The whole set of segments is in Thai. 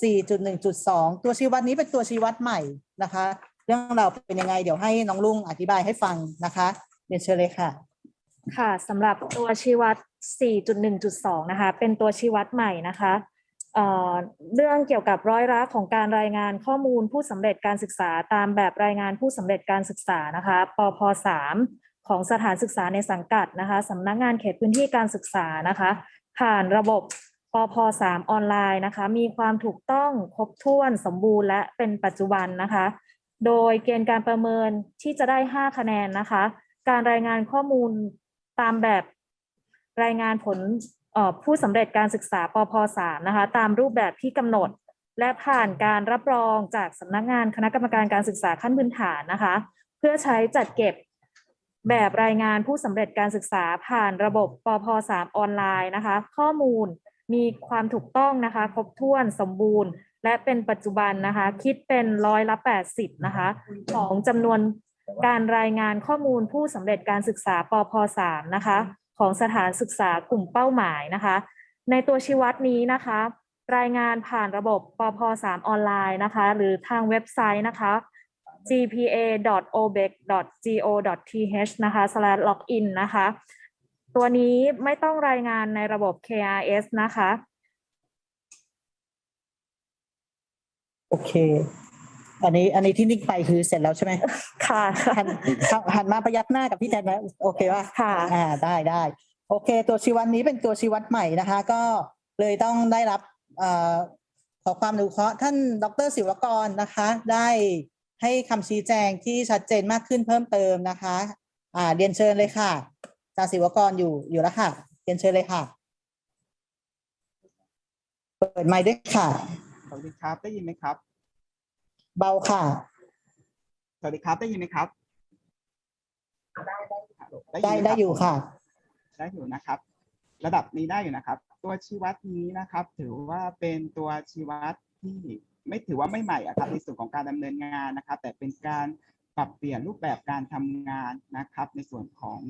4.1.2 ตัวชี้วัดนี้เป็นตัวชี้วัดใหม่นะคะ เรื่องเราเป็นยังไงเดี๋ยวให้น้องลุงอธิบายให้ฟังนะคะเรียนเชิญเลยค่ะ ค่ะสำหรับตัวชี้วัด 4.1.2 นะคะ เป็นตัวชี้วัดใหม่นะคะเเรื่องเกี่ยวกับร้อยละของการรายงานข้อมูลผู้สำเร็จการศึกษาตามแบบรายงานผู้สำเร็จการศึกษานะคะปพ3ของสถานศึกษาในสังกัดนะคะสำนักงานเขตพื้นที่การศึกษานะคะ ผ่านระบบ ปพ3ออนไลน์นะคะ มีความถูกต้องครบถ้วนสมบูรณ์และเป็นปัจจุบันนะคะ โดยเกณฑ์การประเมินที่จะได้ 5 คะแนนนะคะ การรายงานข้อมูลตามแบบรายงานผลผู้สำเร็จการศึกษาปพ3นะคะ ตามรูปแบบที่กำหนด และผ่านการรับรองจากสำนักงานคณะกรรมการการศึกษาขั้นพื้นฐานนะคะ เพื่อใช้จัดเก็บแบบรายงานผู้สำเร็จการศึกษาผ่านระบบปพ3ออนไลน์นะคะ ข้อมูล มีความถูกต้องนะคะ ครบถ้วนสมบูรณ์ และเป็นปัจจุบันนะคะ คิดเป็นร้อยละ 80 นะคะ ของจำนวนการรายงานข้อมูลผู้สำเร็จการศึกษาปพ3นะคะ ของสถานศึกษากลุ่มเป้าหมายนะคะ ในตัวชี้วัดนี้นะคะ รายงานผ่านระบบปพ3ออนไลน์นะคะ หรือทางเว็บไซต์นะคะ gpa.obec.go.th นะคะ login นะคะ ตัวนี้ไม่ต้องรายงานในระบบ KRS นะคะ โอเค อันนี้อันนี้ที่นิ่งไปคือเสร็จแล้วใช่ไหมค่ะหันหันมาประยักหน้ากับพี่แทนนะโอเคป่ะค่ะ อ่าได้ได้โอเค ตัวชี้วัดนี้เป็นตัวชี้วัดใหม่นะคะ ก็เลยต้องได้รับเอ่อขอความอนุเคราะห์ท่านดรศิวกรนะคะ ได้ให้คำชี้แจงที่ชัดเจนมากขึ้นเพิ่มเติมนะคะ อ่าเรียนเชิญเลยค่ะอา จารย์ศิวกรอยู่อยู่แล้วค่ะเรียนเชิญเลยค่ะ เปิดไมค์ด้วยค่ะ สวัสดีครับได้ยินไหมครับ เบาค่ะ สวัสดีครับได้ยินไหมครับ ได้ยินหมได้ครับอยู่ค่ะ ได้อยู่นะครับ ระดับนี้ได้อยู่นะครับ ตัวชี้วัดนี้นะครับ ถือว่าเป็นตัวชี้วัดที่ไม่ถือว่าไม่ใหม่อะครับในส่วนของการดำเนินงานนะครับ แต่เป็นการปรับเปลี่ยนรูปแบบการทำงานนะครับ ในส่วนของ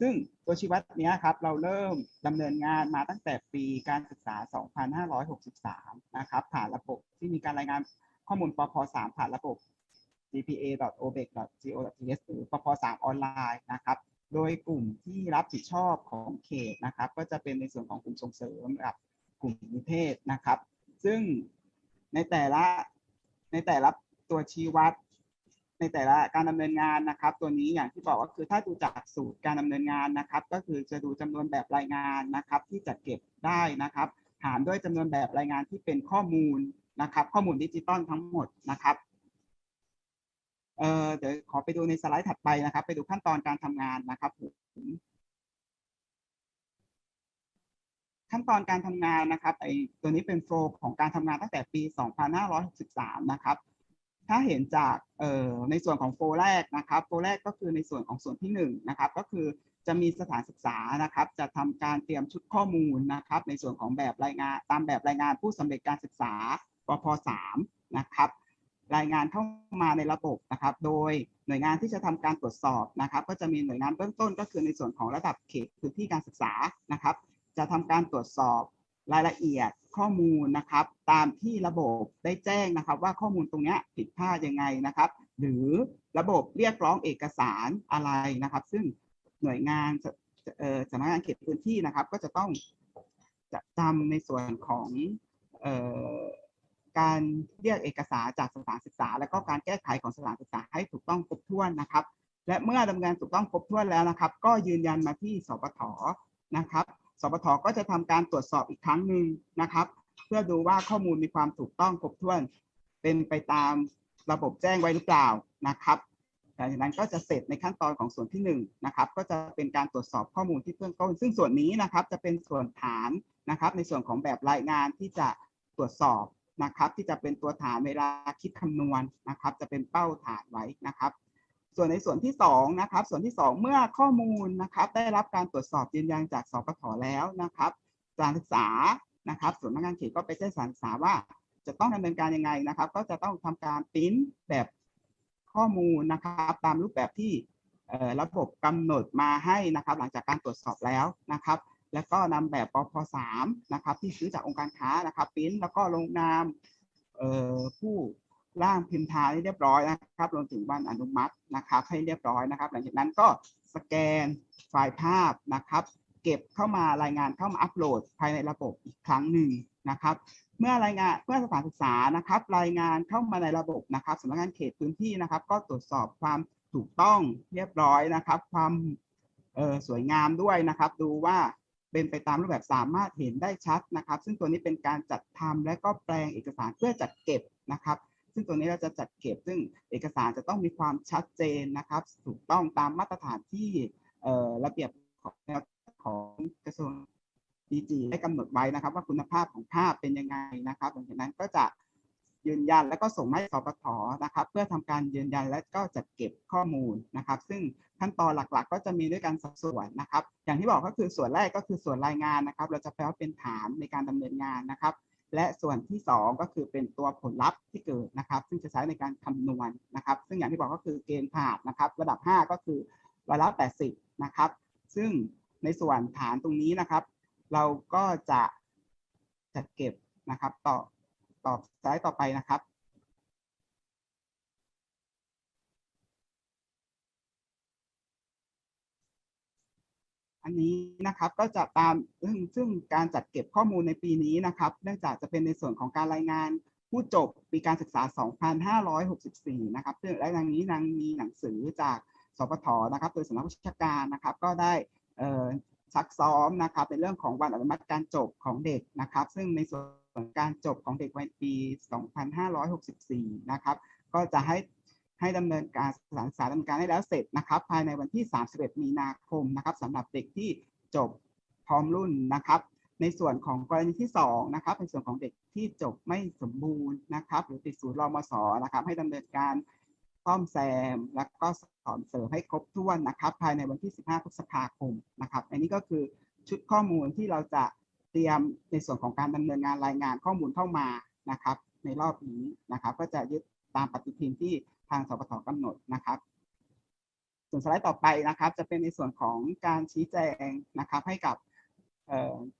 ซึ่งตัวชี้วัดนี้ครับเราเริ่มดำเนินงานมาตั้งแต่ปีการศึกษา 2563 นะครับ ผ่านระบบที่มีการรายงานข้อมูลปพ3ผ่านระบบ gpa.obec.go.th หรือปพ3ออนไลน์นะครับโดยกลุ่มที่รับผิดชอบของเขตนะครับ ก็จะเป็นในส่วนของกลุ่มส่งเสริมกับกลุ่มนิเทศนะครับ ซึ่งในแต่ละในแต่ละตัวชี้วัด ในแต่ละการดำเนินงานนะครับ ตัวนี้อย่างที่บอกก็คือถ้าดูจากสูตรการดำเนินงานนะครับ ก็คือจะดูจำนวนแบบรายงานนะครับ ที่จัดเก็บได้นะครับ หารด้วยจำนวนแบบรายงานที่เป็นข้อมูลนะครับ ข้อมูลดิจิตอลทั้งหมดนะครับเอ่อเดี๋ยวขอไปดูในสไลด์ถัดไปนะครับ ไปดูขั้นตอนการทำงานนะครับผมขั้นตอนการทำงานนะครับไอตัวนี้เป็นโฟล์ของการทำงานตั้งแต่ปี 2563 นะครับ ถ้าเห็นจากในส่วนของโฟลแรกนะครับโฟลแรกก็คือในส่วนของส่วนที่หนึ่งนะครับก็คือจะมีสถานศึกษานะครับจะทำการเตรียมชุดข้อมูลนะครับในส่วนของแบบรายงานตามแบบรายงานผู้สำเร็จการศึกษาปพ3นะครับรายงานเข้ามาในระบบนะครับ โดยหน่วยงานที่จะทำการตรวจสอบนะครับ ก็จะมีหน่วยงานเบื้องต้นก็คือในส่วนของระดับเขตพื้นที่การศึกษานะครับ จะทำการตรวจสอบ รายละเอียดข้อมูลนะครับ ตามที่ระบบได้แจ้งนะครับ ว่าข้อมูลตรงนี้ผิดพลาดยังไงนะครับ หรือระบบเรียกร้องเอกสารอะไรนะครับ ซึ่งหน่วยงานสำนักงานเขตพื้นที่นะครับ ก็จะต้องจะทำในส่วนของออการเรียกเอกสารจากสถานศึกษา และก็การแก้ไขของสถานศึกษาให้ถูกต้องครบถ้วนนะครับ และเมื่อดำเนินถูกต้องครบถ้วนแล้วนะครับ ก็ยืนยันมาที่สปทนะครับ สปทก็จะทำการตรวจสอบอีกครั้งหนึ่งนะครับ เพื่อดูว่าข้อมูลมีความถูกต้องครบถ้วน เป็นไปตามระบบแจ้งไว้หรือเปล่านะครับหลังจากนั้นก็จะเสร็จในขั้นตอนของส่วนที่หนึ่งนะครับก็จะเป็นการตรวจสอบข้อมูลที่เบื้องต้น ซึ่งส่วนนี้นะครับจะเป็นส่วนฐานนะครับ ในส่วนของแบบรายงานที่จะตรวจสอบนะครับ ที่จะเป็นตัวฐานเวลาคิดคำนวณนะครับ จะเป็นเป้าฐานไว้นะครับ ส่วนในส่วนที่2นะครับส่วนที่ 2 เมื่อข้อมูลนะครับได้รับการตรวจสอบยืนยันจากสปทแล้วนะครับสถานศึกษานะครับส่วนนักงานเขตก็ไปแจ้งสถานศึกษาว่า จะต้องดำเนินการยังไงนะครับ ก็จะต้องทำการปริ้นแบบข้อมูลนะครับ ตามรูปแบบที่ระบบกำหนดมาให้นะครับ หลังจากการตรวจสอบแล้วนะครับ แล้วก็นำแบบปพ3นะครับ ที่ซื้อจากองค์การค้านะครับปริ้นแล้วก็ลงนามผู้ ร่างพิมพ์ทายเรียบร้อยนะครับรวมถึงวันอนุมัตินะครับให้เรียบร้อยนะครับ หลังจากนั้นก็สแกนไฟล์ภาพนะครับ เก็บเข้ามารายงานเข้ามาอัปโหลดภายในระบบอีกครั้งหนึ่งนะครับ เมื่อรายงานเมื่อสถานศึกษานะครับ รายงานเข้ามาในระบบนะครับสำนักงานเขตพื้นที่นะครับ ก็ตรวจสอบความถูกต้องเรียบร้อยนะครับ ความสวยงามด้วยนะครับ ดูว่าเป็นไปตามรูปแบบสามารถเห็นได้ชัดนะครับ ซึ่งตัวนี้เป็นการจัดทำและก็แปลงเอกสารเพื่อจัดเก็บนะครับ ซึ่งตัวนี้เราจะจัดเก็บซึ่งเอกสารจะต้องมีความชัดเจนนะครับ ถูกต้องตามมาตรฐานที่ระเบียบของของกระทรวงดีจีได้กำหนดไว้นะครับ ว่าคุณภาพของภาพเป็นยังไงนะครับหลังจากนั้นก็จะยืนยันแล้วก็ส่งให้สปทนะครับ เพื่อทำการยืนยันและก็จัดเก็บข้อมูลนะครับ ซึ่งขั้นตอนหลักๆ ก็จะมีด้วยกันสส่วนนะครับ อย่างที่บอกก็คือส่วนแรกก็คือส่วนรายงานนะครับ เราจะแปลว่าเป็นฐานในการดำเนินงานนะครับ และส่วนที่สองก็คือเป็นตัวผลลัพธ์ที่เกิดนะครับ ซึ่งจะใช้ในการคำนวณนะครับ ซึ่งอย่างที่บอกก็คือเกณฑ์ผ่านนะครับ ระดับ 5 ก็คือร้อยละ80 นะครับ ซึ่งในส่วนฐานตรงนี้นะครับ เราก็จะจัดเก็บนะครับ ต่อต่อสไลด์ต่อไปนะครับ อันนี้นะครับก็จะตามซึ่งการจัดเก็บข้อมูลในปีนี้นะครับ เนื่องจากจะเป็นในส่วนของการรายงานผู้จบปีการศึกษา 2564 นะครับซึ่งและทางนี้นางมีหนังสือจากสปทนะครับโดยสำนักวิชาการนะครับ ก็ได้ซักซ้อมนะครับในเรื่องของวันอนุมัติการจบของเด็กนะครับ ซึ่งในส่วนการจบของเด็กวัยปี 2564 นะครับ ก็จะให้ ให้ดำเนินการสถานศึกษาดำเนินการให้แล้วเสร็จนะครับ ภายในวันที่ 31 มีนาคมนะครับสำหรับเด็กที่จบพร้อมรุ่นนะครับ ในส่วนของกรณีที่2นะครับในส่วนของเด็กที่จบไม่สมบูรณ์นะครับ หรือติดศูนย์รมศนะครับ ให้ดำเนินการซ่อมแซม และก็สอนเสริมให้ครบถ้วนนะครับ ภายในวันที่ 15พฤษภาคมนะครับ อันนี้ก็คือชุดข้อมูลที่เราจะเตรียมในส่วนของการดำเนินงานรายงานข้อมูลเข้ามานะครับ ในรอบนี้นะครับ ก็จะยึดตามปฏิทินที่ ทางสปทกำหนดนะครับส่วนสไลด์ต่อไปนะครับ จะเป็นในส่วนของการชี้แจงนะครับ ให้กับ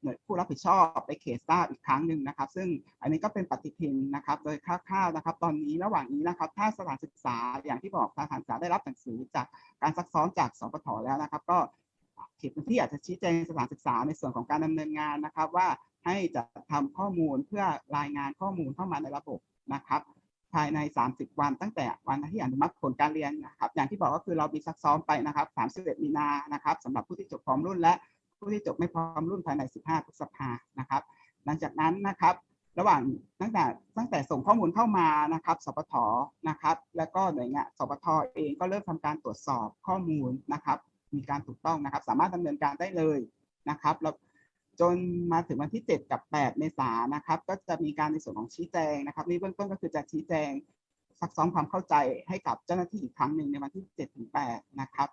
หน่วยผู้รับผิดชอบในเขตทราบอีกครั้งหนึ่งนะครับ ซึ่งอันนี้ก็เป็นปฏิทินนะครับ โดยคร่าวๆนะครับ ตอนนี้ระหว่างนี้นะครับ ถ้าสถานศึกษาอย่างที่บอกสถานศึกษาได้รับหนังสือจากการซักซ้อมจากสปทแล้วนะครับ ก็เขตพื้นที่อาจจะชี้แจงสถานศึกษาในส่วนของการดำเนินงานนะครับ ว่าให้จัดทำข้อมูลเพื่อรายงานข้อมูลเข้ามาในระบบนะครับ ภายใน 30 วัน ตั้งแต่วันที่อนุมัติผลการเรียนนะครับ อย่างที่บอกก็คือเรามีซักซ้อมไปนะครับ31มีนานะครับสำหรับผู้ที่จบพร้อมรุ่นและผู้ที่จบไม่พร้อมรุ่นภายใน 15พฤษภานะครับ หลังจากนั้นนะครับ ระหว่างตั้งแต่ตั้งแต่ส่งข้อมูลเข้ามานะครับสปทนะครับ แล้วก็หน่วยงานสปทเองก็เริ่มทำการตรวจสอบข้อมูลนะครับ มีการถูกต้องนะครับ สามารถดำเนินการได้เลยนะครับแล้ว จนมาถึงวันที่ 7 กับ 8 เมษายนนะครับ ก็จะมีการในส่วนของชี้แจงนะครับนี่เบื้องต้นก็คือจะชี้แจงซักซ้อมความเข้าใจให้กับเจ้าหน้าที่อีกครั้งหนึ่งในวันที่ 7 ถึง 8 นะครับ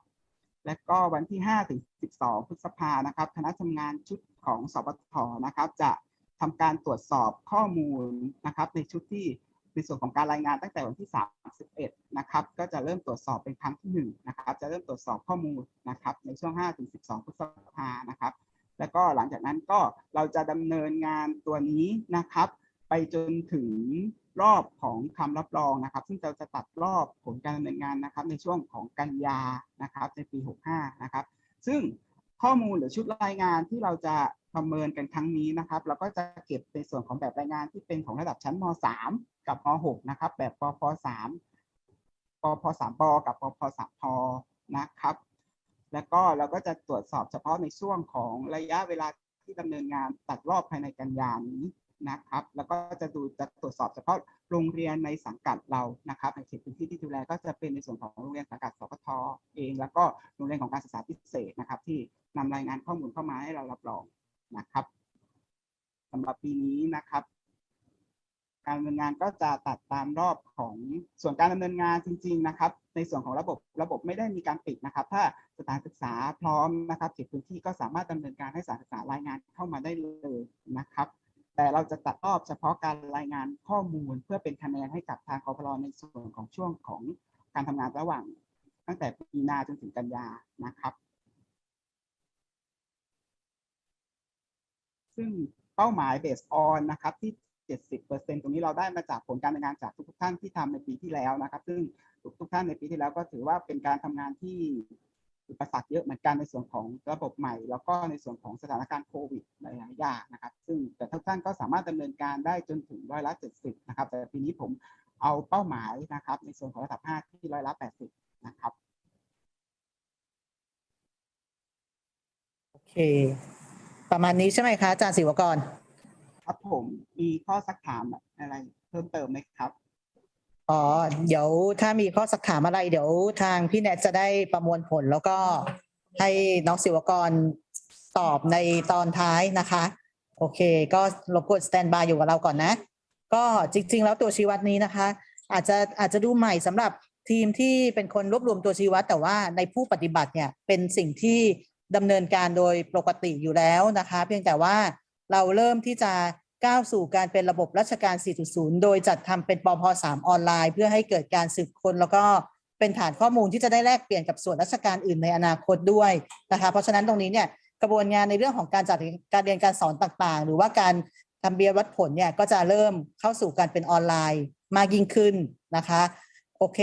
และก็วันที่ 5 ถึง 12 พฤษภานะครับ คณะทำงานชุดของสปทนะครับ จะทำการตรวจสอบข้อมูลนะครับ ในชุดที่ในส่วนของการรายงานตั้งแต่วันที่ 31 นะครับ ก็จะเริ่มตรวจสอบเป็นครั้งที่1นะครับ จะเริ่มตรวจสอบข้อมูลนะครับ ในช่วง 5 ถึง 12 พฤษภานะครับ แล้วก็หลังจากนั้นก็เราจะดำเนินงานตัวนี้นะครับ ไปจนถึงรอบของคำรับรองนะครับ ซึ่งเราจะตัดรอบผลการดำเนินงานนะครับ ในช่วงของกันยานะครับ ในปี 65 นะครับ ซึ่งข้อมูลหรือชุดรายงานที่เราจะประเมินกันครั้งนี้นะครับ เราก็จะเก็บในส่วนของแบบรายงานที่เป็นของระดับชั้นม .3 กับม .6 นะครับ แบบปพ3ปพ3ปกับปพ3พนะครับ แล้วก็เราก็จะตรวจสอบเฉพาะในช่วงของระยะเวลาที่ดำเนินงานตัดรอบภายในกันยานี้นะครับ แล้วก็จะดูจะตรวจสอบเฉพาะโรงเรียนในสังกัดเรานะครับในเขตพื้นที่ที่ดูแลก็จะเป็นในส่วนของโรงเรียนสังกัดสพทเอง แล้วก็โรงเรียนของการศึกษาพิเศษนะครับ ที่นำรายงานข้อมูลเข้ามาให้เรารับรองนะครับสำหรับปีนี้นะครับ การดำเนินงานก็จะตัดตามรอบของส่วนการดำเนินงานจริง ๆ นะครับ ในส่วนของระบบระบบไม่ได้มีการปิดนะครับ ถ้าสถานศึกษาพร้อมนะครับเขตพื้นที่ก็สามารถดำเนินการให้สถานศึกษารายงานเข้ามาได้เลยนะครับ แต่เราจะตัดรอบเฉพาะการรายงานข้อมูล เพื่อเป็นคะแนนให้กับทางกพลในส่วนของช่วงของการทำงานระหว่าง ตั้งแต่ปีหน้าจนถึงกันยานะครับซึ่งเป้าหมาย based on นะครับที่ 70เปอร์เซ็นตรงนี้เราได้มาจากผลการดำงานจากทุกๆท่านที่ทำในปีที่แล้วนะครับ ซึ่งทุกๆท่านในปีที่แล้วก็ถือว่าเป็นการทำงานที่อุปสรรคเยอะเหมือนกันในส่วนของระบบใหม่ แล้วก็ในส่วนของสถานการณ์โควิดหลายๆอย่างนะครับ ซึ่งแต่ทุกท่านก็สามารถดำเนินการได้จนถึงร้อยละ70 นะครับ แต่ปีนี้ผมเอาเป้าหมายนะครับ ในส่วนของระดับ 5 ที่ร้อยละ80 นะครับ โอเค ประมาณนี้ใช่ไหมคะอาจารย์ศิวกร ครับผมมีข้อสักถามอะไรเพิ่มเติมไหมครับอ๋อเดี๋ยวถ้ามีข้อสักถามอะไร เดี๋ยวทางพี่แนทจะได้ประมวลผลแล้วก็ให้น้องศิวกรตอบในตอนท้ายนะคะ โอเค ก็รบกวนสแตนบายอยู่กับเราก่อนนะ ก็จริง ๆ แล้วตัวชี้วัดนี้นะคะ อาจจะอาจจะดูใหม่สำหรับทีมที่เป็นคนรวบรวมตัวชี้วัด แต่ว่าในผู้ปฏิบัติเนี่ยเป็นสิ่งที่ดำเนินการโดยปกติอยู่แล้วนะคะ เพียงแต่ว่า เราเริ่มที่จะก้าวสู่การเป็นระบบราชการ 4.0 โดยจัดทำเป็นปพ3ออนไลน์ เพื่อให้เกิดการสืบค้นแล้วก็เป็นฐานข้อมูลที่จะได้แลกเปลี่ยนกับส่วนราชการอื่นในอนาคตด้วยนะคะเพราะฉะนั้นตรงนี้เนี่ยกระบวนงานในเรื่องของการจัดการเรียนการสอนต่างๆ หรือว่าการทำเบียร์วัดผลเนี่ยก็จะเริ่มเข้าสู่การเป็นออนไลน์มากยิ่งขึ้นนะคะโอเค